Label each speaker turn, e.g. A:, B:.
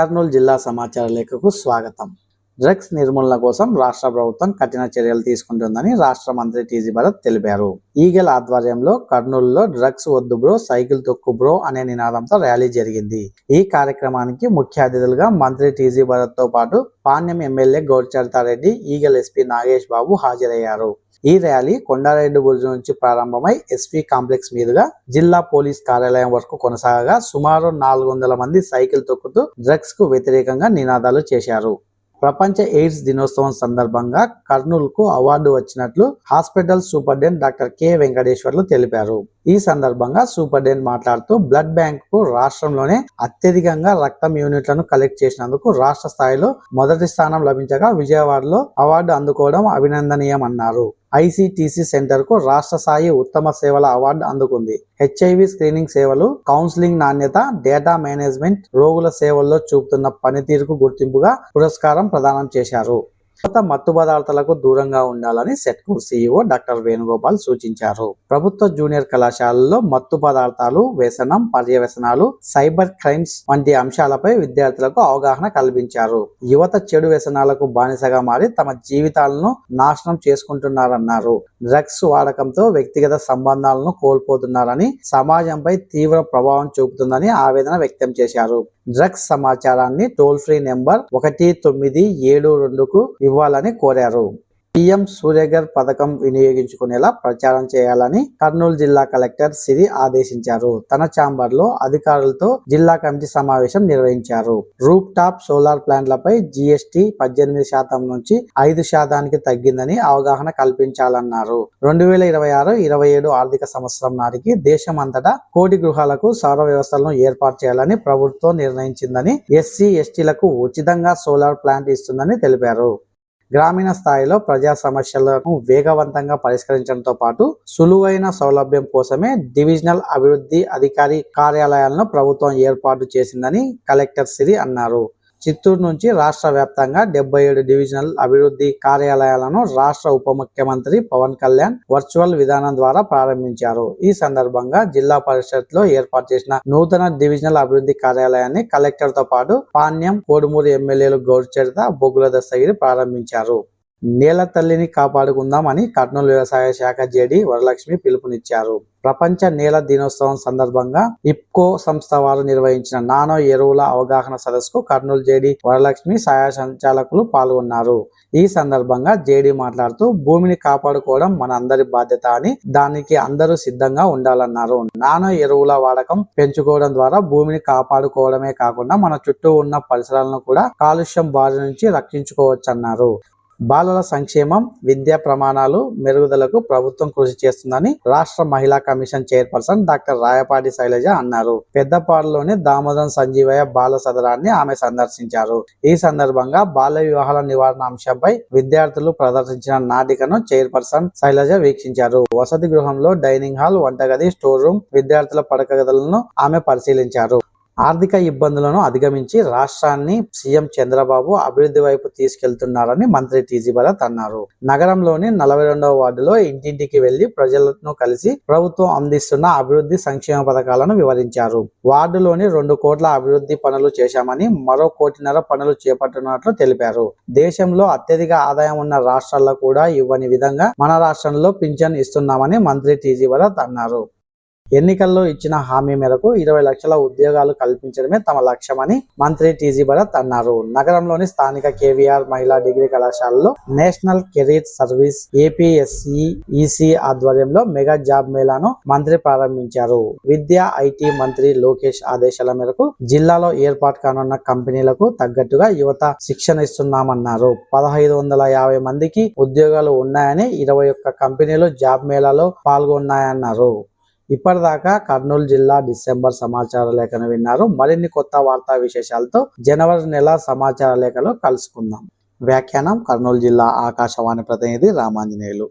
A: కర్నూలు జిల్లా సమాచార లేఖకు స్వాగతం. డ్రగ్స్ నిర్మూలన కోసం రాష్ట్ర ప్రభుత్వం కఠిన చర్యలు తీసుకుంటుందని రాష్ట్ర మంత్రి టీజీ భరత్ తెలిపారు. ఈగల్ ఆధ్వర్యంలో కర్నూలులో డ్రగ్స్ వద్దు బ్రో సైకిల్ తొక్కు బ్రో అనే నినాదంతో ర్యాలీ జరిగింది. ఈ కార్యక్రమానికి ముఖ్య అతిథులుగా మంత్రి టీజీ భరత్తో పాటు Panyam MLA Gowri Charitha Reddy eagle SP Nagesh Babu హాజరయ్యారు. ఈ ర్యాలీ కొండారెడ్డి బుర్జు నుంచి ప్రారంభమై ఎస్పీ కాంప్లెక్స్ మీదుగా జిల్లా పోలీస్ కార్యాలయం వరకు కొనసాగగా సుమారు నాలుగు వందల మంది సైకిల్ తొక్కుతూ డ్రగ్స్కు వ్యతిరేకంగా నినాదాలు చేశారు. ప్రపంచ ఎయిడ్స్ దినోత్సవం సందర్భంగా కర్నూలుకు అవార్డు వచ్చినట్లు hospital superintendent doctor K Venkateswarlu తెలిపారు. ఈ సందర్భంగా సూపరింటెండెంట్ మాట్లాడుతూ బ్లడ్ బ్యాంక్కు రాష్ట్రంలోనే అత్యధికంగా రక్తం యూనిట్లను కలెక్ట్ చేసినందుకు రాష్ట్ర స్థాయిలో మొదటి స్థానం లభించగా విజయవాడలో అవార్డు అందుకోవడం అభినందనీయమన్నారు. ఐసిటిసి సెంటర్కు రాష్ట్ర స్థాయి ఉత్తమ సేవల అవార్డు అందుకుంది. హెచ్ఐవి స్క్రీనింగ్ సేవలు కౌన్సిలింగ్ నాణ్యత డేటా మేనేజ్మెంట్ రోగుల సేవల్లో చూపుతున్న పనితీరుకు గుర్తింపుగా పురస్కారం ప్రదానం చేశారు. కొత్త మత్తు పదార్థాలకు దూరంగా ఉండాలని సెట్కో సీఈఓ డాక్టర్ వేణుగోపాల్ సూచించారు. ప్రభుత్వ జూనియర్ కళాశాలల్లో మత్తు పదార్థాలు వ్యసనం పర్యవసనాలు సైబర్ క్రైమ్స్ వంటి అంశాలపై విద్యార్థులకు అవగాహన కల్పించారు. యువత చెడు వ్యసనాలకు బానిసగా మారి తమ జీవితాలను నాశనం చేసుకుంటున్నారన్నారు. డ్రగ్స్ వాడకంతో వ్యక్తిగత సంబంధాలను కోల్పోతున్నారని సమాజంపై తీవ్ర ప్రభావం చూపుతుందని ఆవేదన వ్యక్తం చేశారు. డ్రగ్స్ సమాచారాన్ని టోల్ ఫ్రీ నెంబర్ ఒకటి తొమ్మిది ఏడు రెండుకు ఇవ్వాలని కోరారు. పీఎం సూర్యగర్ పథకం వినియోగించుకునేలా ప్రచారం చేయాలని కర్నూలు జిల్లా కలెక్టర్ సిరి ఆదేశించారు. తన ఛాంబర్లో అధికారులతో జిల్లా కమిటీ సమావేశం నిర్వహించారు. రూప్ టాప్ సోలార్ ప్లాంట్లపై జిఎస్టి పద్దెనిమిది శాతం నుంచి ఐదు శాతానికి తగ్గిందని అవగాహన కల్పించాలన్నారు. రెండు వేల ఇరవై ఆరు ఇరవై ఏడు ఆర్థిక సంవత్సరం నాటికి దేశం అంతటా కోటి గృహాలకు సౌర వ్యవస్థలను ఏర్పాటు చేయాలని ప్రభుత్వం నిర్ణయించిందని ఎస్సీ ఎస్టీలకు ఉచితంగా సోలార్ ప్లాంట్ ఇస్తుందని తెలిపారు. గ్రామీణ స్థాయిలో ప్రజా సమస్యలను వేగవంతంగా పరిష్కరించడంతో పాటు సులువైన సౌలభ్యం కోసమే డివిజనల్ అభివృద్ధి అధికారి కార్యాలయాలను ప్రభుత్వం ఏర్పాటు చేసిందని కలెక్టర్ సిరి అన్నారు. చిత్తూరు నుంచి రాష్ట్ర వ్యాప్తంగా డెబ్బై ఏడు డివిజనల్ అభివృద్ధి కార్యాలయాలను రాష్ట్ర ఉప ముఖ్యమంత్రి పవన్ కళ్యాణ్ వర్చువల్ విధానం ద్వారా ప్రారంభించారు. ఈ సందర్భంగా జిల్లా పరిషత్లో ఏర్పాటు చేసిన నూతన డివిజనల్ అభివృద్ధి కార్యాలయాన్ని కలెక్టర్తో పాటు పాణ్యం కోడుమూరు ఎమ్మెల్యేలు గౌరిచరిత బొగ్గుల దస్తగిరి ప్రారంభించారు. నేల తల్లిని కాపాడుకుందామని కర్నూలు వ్యవసాయ శాఖ జేడి వరలక్ష్మి పిలుపునిచ్చారు. ప్రపంచ నేల దినోత్సవం సందర్భంగా ఇప్కో సంస్థ వారు నిర్వహించిన నానో ఎరువుల అవగాహన సదస్సుకు కర్నూలు జేడి వరలక్ష్మి సహాయ సంచాలకులు పాల్గొన్నారు. ఈ సందర్భంగా జేడి మాట్లాడుతూ భూమిని కాపాడుకోవడం మన అందరి బాధ్యత అని దానికి అందరూ సిద్ధంగా ఉండాలన్నారు. నానో ఎరువుల వాడకం పెంచుకోవడం ద్వారా భూమిని కాపాడుకోవడమే కాకుండా మన చుట్టూ ఉన్న పరిసరాలను కూడా కాలుష్యం బారి నుంచి రక్షించుకోవచ్చన్నారు. బాలల సంక్షేమం విద్యా ప్రమాణాలు మెరుగుదలకు ప్రభుత్వం కృషి చేస్తుందని రాష్ట్ర మహిళా commission chairperson doctor Rayapati Sailaja అన్నారు. పెద్దపాడులోని దామోదరం సంజీవయ్య బాల సదరాన్ని ఆమె సందర్శించారు. ఈ సందర్భంగా బాల వివాహాల నివారణ అంశంపై విద్యార్థులు ప్రదర్శించిన నాటికను చైర్పర్సన్ శైలజ వీక్షించారు. వసతి గృహంలో డైనింగ్ హాల్ వంటగది స్టోర్ రూమ్ విద్యార్థుల పడక గదులను ఆమె పరిశీలించారు. ఆర్థిక ఇబ్బందులను అధిగమించి రాష్ట్రాన్ని సీఎం చంద్రబాబు అభివృద్ధి వైపు తీసుకెళ్తున్నారని మంత్రి టీజీ భరత్ అన్నారు. నగరంలోని నలభై రెండవ వార్డులో ఇంటింటికి వెళ్ళి ప్రజలను కలిసి ప్రభుత్వం అందిస్తున్న అభివృద్ధి సంక్షేమ పథకాలను వివరించారు. వార్డులోని రెండు కోట్ల అభివృద్ధి పనులు చేశామని మరో కోటిన్నర పనులు చేపట్టినట్లు తెలిపారు. దేశంలో అత్యధిక ఆదాయం ఉన్న రాష్ట్రాల్లో కూడా ఇవ్వని విధంగా మన రాష్ట్రంలో పింఛన్ ఇస్తున్నామని మంత్రి టీజీ భరత్ అన్నారు. ఎన్నికల్లో ఇచ్చిన హామీ మేరకు ఇరవై లక్షల ఉద్యోగాలు కల్పించడమే తమ లక్ష్యమని మంత్రి టీజీ భరత్ అన్నారు. నగరంలోని స్థానిక కేవీఆర్ మహిళా డిగ్రీ కళాశాలలో national career service APSE EC ఆధ్వర్యంలో మెగా జాబ్ మేళాను మంత్రి ప్రారంభించారు. విద్యా ఐటీ మంత్రి లోకేష్ ఆదేశాల మేరకు జిల్లాలో ఏర్పాటు కానున్న కంపెనీలకు తగ్గట్టుగా యువత శిక్షణ ఇస్తున్నామన్నారు. పదహైదు వందల యాభై మందికి ఉద్యోగాలు ఉన్నాయని ఇరవై ఒక్క కంపెనీలు జాబ్ మేళాలో పాల్గొన్నాయన్నారు. ఇప్పటిదాకా కర్నూలు జిల్లా డిసెంబర్ సమాచార లేఖను విన్నారు. మరిన్ని కొత్త వార్తా విశేషాలతో జనవరి నెల సమాచార లేఖలో కలుసుకుందాం. వ్యాఖ్యానం కర్నూలు జిల్లా ఆకాశవాణి ప్రతినిధి రామాంజనేయులు.